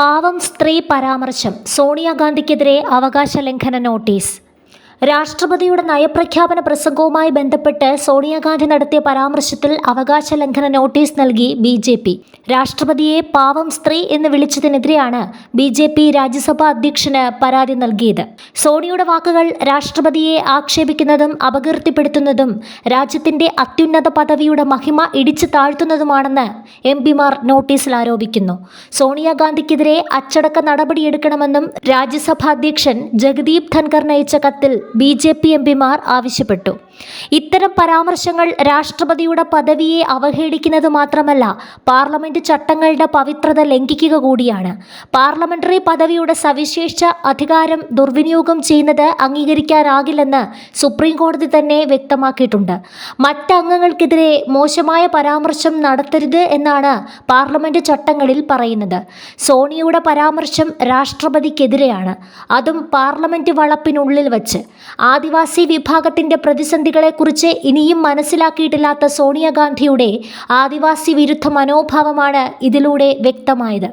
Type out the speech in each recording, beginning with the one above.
പാവം സ്ത്രീ പരാമർശം. സോണിയാഗാന്ധിക്കെതിരെ അവകാശ ലംഘന നോട്ടീസ്. രാഷ്ട്രപതിയുടെ നയപ്രഖ്യാപന പ്രസംഗവുമായി ബന്ധപ്പെട്ട് സോണിയാഗാന്ധി നടത്തിയ പരാമർശത്തിൽ അവകാശ ലംഘന നോട്ടീസ് നൽകി ബി ജെ പി. രാഷ്ട്രപതിയെ പാവം സ്ത്രീ എന്ന് വിളിച്ചതിനെതിരെയാണ് ബി ജെ പി രാജ്യസഭാ അധ്യക്ഷന് പരാതി നൽകിയത്. സോണിയുടെ വാക്കുകൾ രാഷ്ട്രപതിയെ ആക്ഷേപിക്കുന്നതും അപകീർത്തിപ്പെടുത്തുന്നതും രാജ്യത്തിന്റെ അത്യുന്നത പദവിയുടെ മഹിമ ഇടിച്ചു താഴ്ത്തുന്നതുമാണെന്ന് എം പിമാർ നോട്ടീസിൽ ആരോപിക്കുന്നു. സോണിയാഗാന്ധിക്കെതിരെ അച്ചടക്ക നടപടിയെടുക്കണമെന്നും രാജ്യസഭാ അധ്യക്ഷൻ ജഗദീപ് ധൻകർ നയിച്ച കത്തിൽ ബി ജെ പി എം പിമാർ ആവശ്യപ്പെട്ടു. ഇത്തരം പരാമർശങ്ങൾ രാഷ്ട്രപതിയുടെ പദവിയെ അവഹേളിക്കുന്നത് മാത്രമല്ല പാർലമെന്റ് ചട്ടങ്ങളുടെ പവിത്രത ലംഘിക്കുക കൂടിയാണ്. പാർലമെന്ററി പദവിയുടെ സവിശേഷ അധികാരം ദുർവിനിയോഗം ചെയ്യുന്നത് അംഗീകരിക്കാനാകില്ലെന്ന് സുപ്രീം കോടതി തന്നെ വ്യക്തമാക്കിയിട്ടുണ്ട്. മറ്റംഗങ്ങൾക്കെതിരെ മോശമായ പരാമർശം നടത്തരുത് എന്നാണ് പാർലമെന്റ് ചട്ടങ്ങളിൽ പറയുന്നത്. സോണിയയുടെ പരാമർശം രാഷ്ട്രപതിക്കെതിരെയാണ്. അതും പാർലമെന്റ് വളപ്പിനുള്ളിൽ വച്ച്. ആദിവാസി വിഭാഗത്തിന്റെ പ്രതിസന്ധികളെക്കുറിച്ച് ഇനിയും മനസ്സിലാക്കിയിട്ടില്ലാത്ത സോണിയാഗാന്ധിയുടെ ആദിവാസി വിരുദ്ധ മനോഭാവമാണ് ഇതിലൂടെ വ്യക്തമായത്.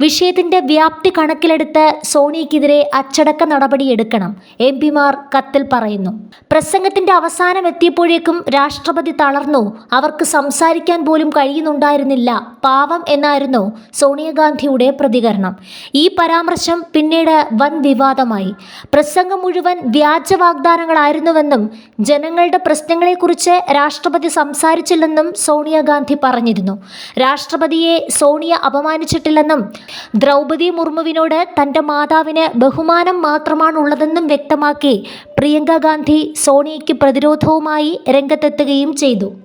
വിഷയത്തിന്റെ വ്യാപ്തി കണക്കിലെടുത്ത് സോണിയക്കെതിരെ അച്ചടക്ക നടപടിയെടുക്കണം എം പിമാർ കത്തിൽ പറയുന്നു. പ്രസംഗത്തിന്റെ അവസാനം എത്തിയപ്പോഴേക്കും രാഷ്ട്രപതി തളർന്നു. അവർക്ക് സംസാരിക്കാൻ പോലും കഴിയുന്നുണ്ടായിരുന്നില്ല. പാവം എന്നായിരുന്നു സോണിയാഗാന്ധിയുടെ പ്രതികരണം. ഈ പരാമർശം പിന്നീട് വൻ വിവാദമായി. പ്രസംഗം മുഴുവൻ വ്യാജ വാഗ്ദാനങ്ങളായിരുന്നുവെന്നും ജനങ്ങളുടെ പ്രശ്നങ്ങളെക്കുറിച്ച് രാഷ്ട്രപതി സംസാരിച്ചില്ലെന്നും സോണിയാഗാന്ധി പറഞ്ഞിരുന്നു. രാഷ്ട്രപതിയെ സോണിയ അപമാനിച്ചിട്ടില്ലെന്നും ദ്രൗപദി മുർമുവിനോട് തന്റെ മാതാവിന് ബഹുമാനം മാത്രമാണുള്ളതെന്നും വ്യക്തമാക്കി പ്രിയങ്ക ഗാന്ധി സോണിയയ്ക്ക് പ്രതിരോധവുമായി രംഗത്തെത്തുകയും ചെയ്തു.